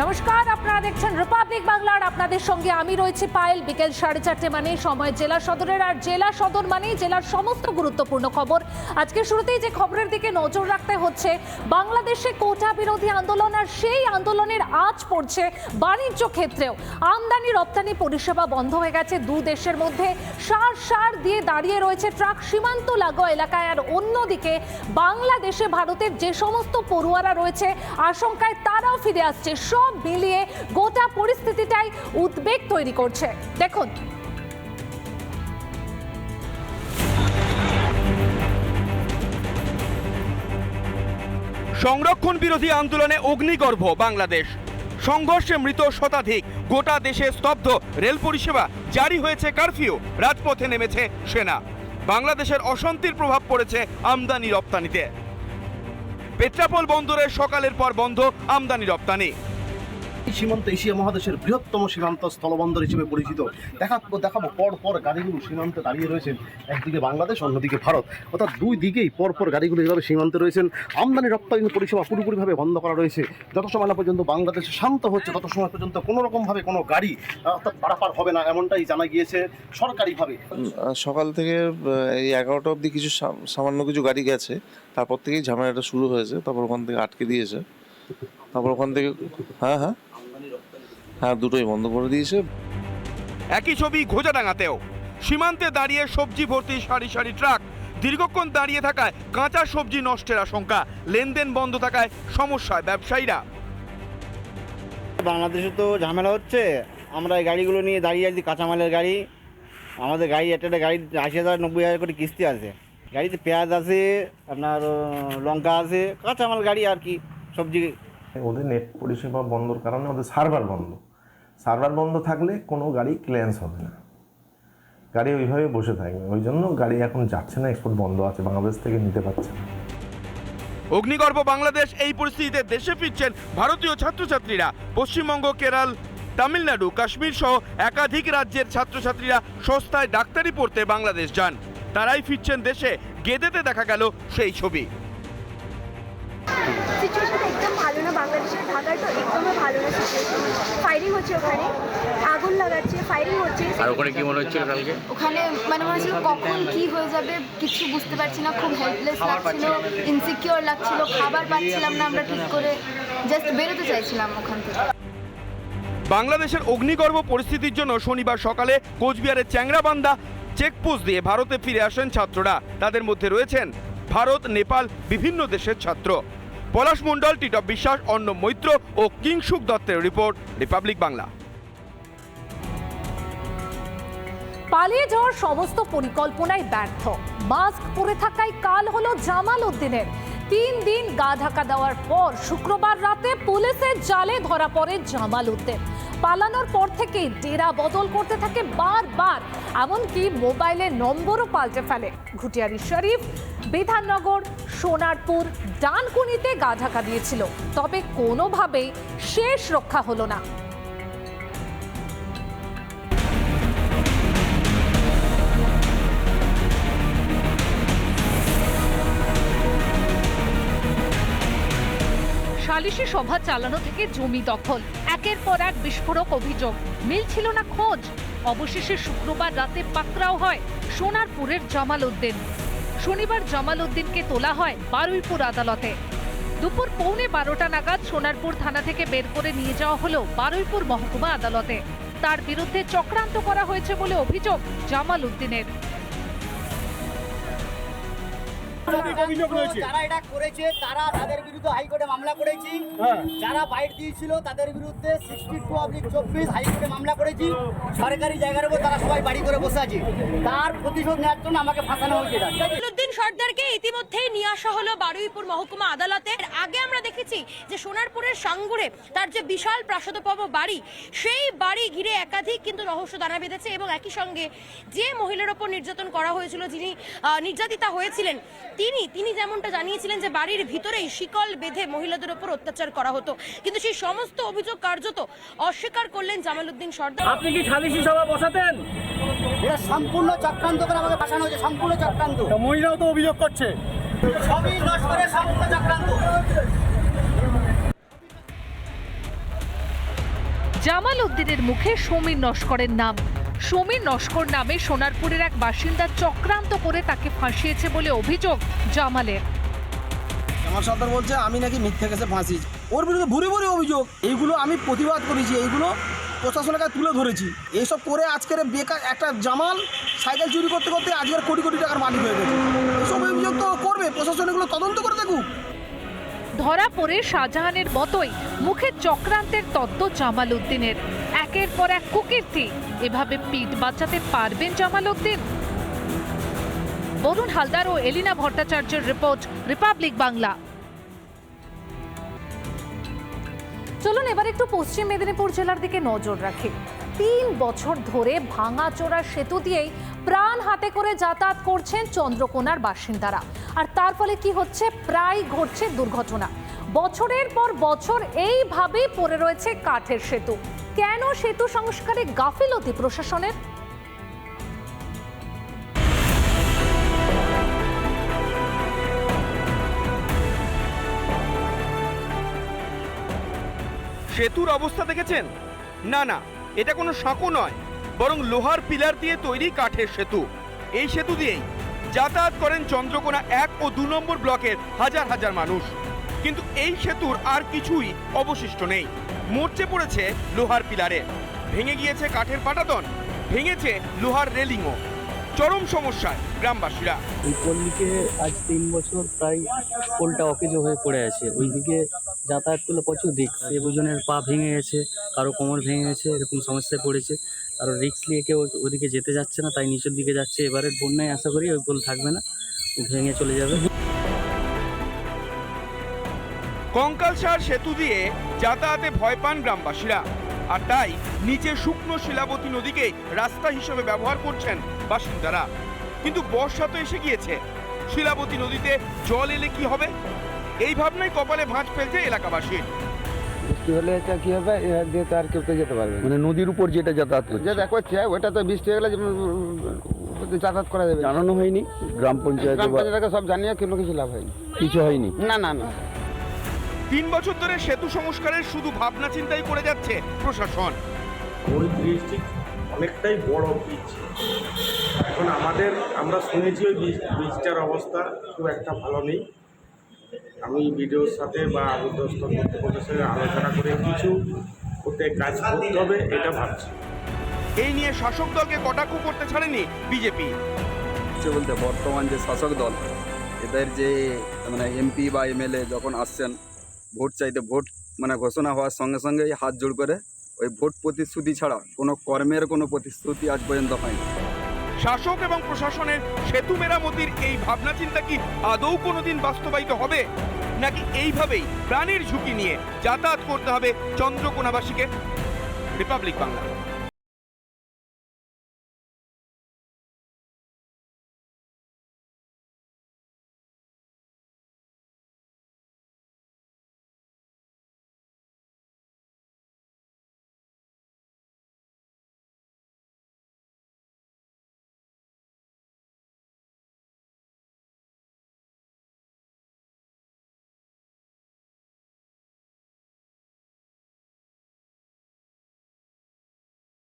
নমস্কার আপনারা দেখছেন রিপাবলিক বাংলার আপনাদের সঙ্গে আমি রয়েছি পায়েল। বিকেল সাড়ে চারটে মানে সময় জেলা সদরের। আর জেলা সদর মানেই জেলার সমস্ত গুরুত্বপূর্ণ খবর। আজকে শুরুতেই যে খবরের দিকে নজর রাখতে হচ্ছে, বাংলাদেশে কোটা বিরোধী আন্দোলন আর সেই আন্দোলনের আজ পড়ছে বাণিজ্য ক্ষেত্রেও। আমদানি রপ্তানি পরিষেবা বন্ধ হয়ে গেছে দু দেশের মধ্যে। সার সার দিয়ে দাঁড়িয়ে রয়েছে ট্রাক সীমান্ত লাগোয়া এলাকায়। আর অন্যদিকে বাংলাদেশে ভারতের যে সমস্ত পড়ুয়ারা রয়েছে, আশঙ্কায় তারাও ফিরে আসছে। সব মিলিয়ে গোটা পরিস্থিতিটাই উদ্বেগ তৈরি করছে। দেখুন। সংরক্ষণ বিরোধী আন্দোলনে অগ্নিগর্ভ বাংলাদেশ। সংঘর্ষে মৃত শতাধিক, গোটা দেশে স্তব্ধ রেল পরিষেবা জারি হয়েছে কারফিউ, রাজপথে নেমেছে সেনা। বাংলাদেশের অশান্তির প্রভাব পড়েছে আমদানি রপ্তানিতে। পেট্রাপোল বন্দরের সকালের পর বন্ধ আমদানি রপ্তানি। এই সীমান্ত এশিয়া মহাদেশের বৃহত্তম সীমান্ত স্থলবন্দর হিসেবে পরিচিত। দেখাবো দেখাবো পর পর গাড়িগুলো সীমান্তে দাঁড়িয়ে রয়েছেন। একদিকে বাংলাদেশ, অন্যদিকে ভারত। অর্থাৎ দুই দিকেই পর পর গাড়িগুলো এভাবে সীমান্তে রয়েছেন। আমদানি, রপ্তানি, পরিষেবা পুরোপুরিভাবে বন্ধ করা রয়েছে। যত সময় না পর্যন্ত বাংলাদেশ শান্ত হচ্ছে, তত সময় পর্যন্ত কোনো রকমভাবে কোনো গাড়ি অর্থাৎ পারাপার হবে না, এমনটাই জানা গিয়েছে সরকারিভাবে। সকাল থেকে এই এগারোটা অবধি কিছু সাম- সামান্য কিছু গাড়ি গেছে। তারপর থেকেই ঝামেলাটা শুরু হয়েছে, তারপর ওখান থেকে আটকে দিয়েছে। তারপর ওখান থেকে হ্যাঁ হ্যাঁ। হ্যাঁ দুটোই বন্ধ করে দিয়েছে। একই ছবি ঘোজাডাঙ্গাতেও। সীমান্তে দাঁড়িয়ে সবজি ভর্তি সারি সারি ট্রাক। দীর্ঘক্ষণ দাঁড়িয়ে থাকায় কাঁচা সবজি নষ্টের আশঙ্কা। লেনদেন বন্ধ থাকায় সমস্যায় ব্যবসায়ীরা। বাংলাদেশে তো ঝামেলা হচ্ছে। আমরা এই গাড়িগুলো নিয়ে দাঁড়িয়ে আছি কাঁচামালের গাড়ি। আমাদের গাড়ি একটা একটা গাড়ি আশি হাজার নব্বই হাজার করে কিস্তি আছে। গাড়িতে পেঁয়াজ আছে আপনার লঙ্কা আছে। কাঁচামাল গাড়ি আর কি সবজি ওদের নেট পরিষেবা বন্ধর কারণে ওদের সার্ভার বন্ধ। সার্ভার বন্ধ থাকলে কোনো গাড়ি ক্লিয়ারেন্স হবে না। গাড়ি ওইভাবে বসে থাকবে। ওই জন্য গাড়ি এখন যাচ্ছে না এক্সপোর্ট বন্ধ আছে, বাংলাদেশ থেকে নিতে পারছে না। অগ্নিগর্ভ বাংলাদেশ এই পরিস্থিতিতে দেশে ফিরছেন ভারতীয় ছাত্রছাত্রীরা। পশ্চিমবঙ্গ, কেরাল, তামিলনাড়ু, কাশ্মীর সহ একাধিক রাজ্যের ছাত্রছাত্রীরা সস্তায় ডাক্তারি পড়তে বাংলাদেশ যান। তারাই ফিরছেন দেশে। গেদেতে দেখা গেল সেই ছবি। সিচুয়েশন একদম ভালো না বাংলাদেশের ঢাকায় তো একদমই ভালো না সিচুয়েশন ফায়ারিং হচ্ছে ওখানে আগুন লাগাচ্ছে ফায়ারিং হচ্ছে। আর ওখানে কি মনে হচ্ছিল কালকে? ওখানে মানে মনে হচ্ছিল কখন কি হয়ে যাবে কিছু বুঝতে পারছি না খুব হেল্পলেস লাগছিল ইনসিকিওর লাগছিল খাবার পাচ্ছিলাম না আমরা ঠিক করে জাস্ট বেরোতে চাইছিলাম ওখান থেকে। বাংলাদেশের অগ্নিগর্ভ পরিস্থিতির জন্য শনিবার সকালে কোচবিহারের চ্যাংরাবান্ধা চেকপোস্ট দিয়ে ভারতে ফিরে আসেন ছাত্ররা। তাদের মধ্যে রয়েছেন ভারত নেপাল বিভিন্ন দেশের ছাত্র। পলাশ মন্ডল টিটপ বিশ্বাস অন্ন মৈত্র ও কিংসুক দত্তের রিপোর্ট, রিপাবলিক বাংলা। পালিয়ে যাওয়ার সমস্ত পরিকল্পনায় ব্যর্থ। মাস্ক পরে থাকায় কাল হলো জামাল উদ্দিনের। তিন দিন গা ঢাকা দেওয়ার পর শুক্রবার রাতে পুলিশের জালে ধরা পড়ে জামাল উদ্দিন। পালানোর পর থেকেই ডেরা বদল করতে থাকে বারবার। এমনকি মোবাইলের নম্বরও পাল্টে ফেলে। ঘুটিয়ারি শরীফ, বিধাননগর, সোনারপুর, ডানকুনিতে গা ঢাকা দিয়েছিল। তবে কোনোভাবেই শেষ রক্ষা হলো না। সালিশি সভা চালানো থেকে জমি দখল। একের পর এক বিস্ফোরক অভিযোগ। মিলছিল না খোঁজ। অবশেষে শুক্রবার রাতে পাকড়াও হয় সোনারপুরের জামাল উদ্দিন। শনিবার জামাল উদ্দিনকে তোলা হয় বারুইপুর আদালতে। দুপুর পৌনে বারোটা নাগাদ সোনারপুর থানা থেকে বের করে নিয়ে যাওয়া হলো বারুইপুর মহকুমা আদালতে। তার বিরুদ্ধে চক্রান্ত করা হয়েছে বলে অভিযোগ জামাল উদ্দিনের। যারা এটা করেছে তারা তাদের বিরুদ্ধে হাইকোর্টে মামলা করেছি। যারা বাইট দিয়েছিল তাদের বিরুদ্ধে সিক্সটি টু অব্লিক চব্বিশ হাইকোর্টে মামলা করেছি। সরকারি জায়গার উপর তারা সবাই বাড়ি করে বসে আছে। তার প্রতিশোধ নেওয়ার জন্য আমাকে ফাঁসানো হয়েছে উদ্দিন সর্দারকে ইতিমধ্যেই নিয়ে আসা হলো বারুইপুর মহকুমা আদালতে। আগে আমরা দেখেছি যে সোনারপুরের সাঙ্গুরে তার যে বিশাল প্রাসাদোপম বাড়ি সেই বাড়ি ঘিরে একাধিক কিন্তু রহস্য দানা বেঁধেছে এবং একই সঙ্গে যে মহিলার ওপর নির্যাতন করা হয়েছিল যিনি আহ, নির্যাতিতা হয়েছিলেন তিনি তিনি যেমনটা জানিয়েছিলেন যে বাড়ির ভিতরেই শিকল বেঁধে মহিলাদের ওপর অত্যাচার করা হতো। কিন্তু সেই সমস্ত অভিযোগ কার্যত অস্বীকার করলেন জামালউদ্দিন সর্দার। আপনি কি সালিশি সভা বসাতেন? এটা সম্পূর্ণ চক্রান্ত করে আমাকে ফাঁসানো হয়েছে সম্পূর্ণ চক্রান্ত। মহিলাও তো অভিযোগ করছে। সবই লস্করের সম্পূর্ণ চক্রান্ত। জামাল উদ্দিনের মুখে সমীর নস্করের নাম। সমীর নস্কর নামে সোনারপুরের এক বাসিন্দা চক্রান্ত করে তাকে ফাঁসিয়েছে বলে অভিযোগ জামালের। আমার সর্দার বলছে আমি নাকি মিথ্যে কেসে ফাঁসি। ওর বিরুদ্ধে ভুরি ভুরি অভিযোগ। এইগুলো আমি প্রতিবাদ করেছি এইগুলো প্রশাসনের কাছে তুলে ধরেছি। এইসব করে আজকের বেকার একটা জামাল সাইকেল চুরি করতে করতে আজকের কোটি কোটি টাকার মালিক হয়ে গেছে। এইসব অভিযোগ তো করবে প্রশাসন এগুলো তদন্ত করে দেখুক। ধরা পড়ে শাহজাহানের মতোই মুখে চক্রান্তের তত্ত্ব জামাল উদ্দিনের। একের পর এক কুকীর্তি। এভাবে পিঠ বাঁচাতে পারবেন জামাল বরুণ হালদার ও এলিনা ভট্টাচার্যের রিপোর্ট রিপাবলিক বাংলা। চলুন এবার একটু পশ্চিম মেদিনীপুর জেলার দিকে নজর রাখি। তিন বছর ধরে ভাঙাচোরা সেতু দিয়েই প্রাণ হাতে করে যাতায়াত করছেন চন্দ্রকোনার বাসিন্দারা। আর তার ফলে কি হচ্ছে? প্রায় ঘটছে দুর্ঘটনা। বছরের পর বছর এইভাবেই পড়ে রয়েছে কাঠের সেতু। কেন সেতু সংস্কারে গাফিলতি প্রশাসনের? সেতুর অবস্থা দেখেছেন? না না, এটা কোনো সাঁকো নয়, বরং লোহার পিলার দিয়ে তৈরি কাঠের সেতু। এই সেতু দিয়েই যাতায়াত করেন চন্দ্রকোনা এক ও দু নম্বর ব্লকের হাজার হাজার মানুষ। কিন্তু এই সেতুর আর কিছুই অবশিষ্ট নেই। মরচে পড়েছে লোহার পিলারে। ভেঙে গিয়েছে কাঠের পাটাতন, ভেঙেছে লোহার রেলিংও। চরম সমস্যায় গ্রামবাসীরা। ওই পল্লীকে আজ তিন বছর প্রায় পোলটা অকেজো হয়ে পড়ে আছে। ওইদিকে যাতায়াত করলে প্রচুর রিক্স এ দুজনের পা ভেঙে গেছে, কারও কোমর ভেঙে গেছে, এরকম সমস্যায় পড়েছে। কারও রিক্স নিয়ে কেউ ওদিকে যেতে যাচ্ছে না, তাই নিচের দিকে যাচ্ছে। এবারের বন্যায় আশা করি ওই পোল থাকবে না ভেঙে চলে যাবে। কঙ্কালসার সেতু দিয়ে যাতায়াতে ভয় পান গ্রামবাসীরা। আর তাই নিচে শুকনো শিলাবতী নদীকে রাস্তা হিসেবে ব্যবহার করছেন বাসিন্দারা। কিন্তু বর্ষা তো এসে গিয়েছে। শিলাবতী নদীতে জল এলে কি হবে? এই ভাবনায় কপালে ভাঁজ ফেলছে এলাকাবাসীর বৃষ্টি হলে এটা কি হবে? এবার দিয়ে তো আর কেউ তো যেতে পারবে মানে নদীর উপর যেটা যাতায়াত করছে যেটা করছে ওটা তো বৃষ্টি হয়ে গেলে যাতায়াত করা যাবে। জানানো হয়নি? গ্রাম পঞ্চায়েতে গ্রাম বা পঞ্চায়েতকে সব জানিয়ে কোনো কিছু লাভ হয়নি। কিছু হয়নি? না না না। তিন বছর ধরে সেতু সংস্কারের শুধু ভাবনা চিন্তাই করে যাচ্ছে প্রশাসন। ওই ব্রিজটি অনেকটাই বড় ব্রিজ এখন আমাদের আমরা শুনেছি ওই ব্রিজ ব্রিজটার অবস্থা খুব একটা ভালো নেই। আমি ভিডিওর সাথে বা আবদ্ধস্থ কর্তৃপক্ষের সাথে আলোচনা করে কিছু ওতে কাজ করতে হবে এটা ভাবছি। এই নিয়ে শাসক দলকে কটাক্ষ করতে ছাড়েনি বিজেপি। হচ্ছে বলতে বর্তমান যে শাসক দল এদের যে মানে এমপি বা এমএলএ যখন আসছেন ভোট চাইতে ভোট মানে ঘোষণা হওয়ার সঙ্গে সঙ্গে হাত জোড় করে ওই ভোট প্রতিশ্রুতি ছাড়া কোনো কর্মের কোনো প্রতিশ্রুতি আজ পর্যন্ত হয়নি। শাসক এবং প্রশাসনের সেতু মেরামতির এই ভাবনা চিন্তা কি আদৌ কোনোদিন বাস্তবায়িত হবে? নাকি এইভাবেই প্রাণের ঝুঁকি নিয়ে যাতায়াত করতে হবে চন্দ্রকোনাবাসীকে? রিপাবলিক বাংলা।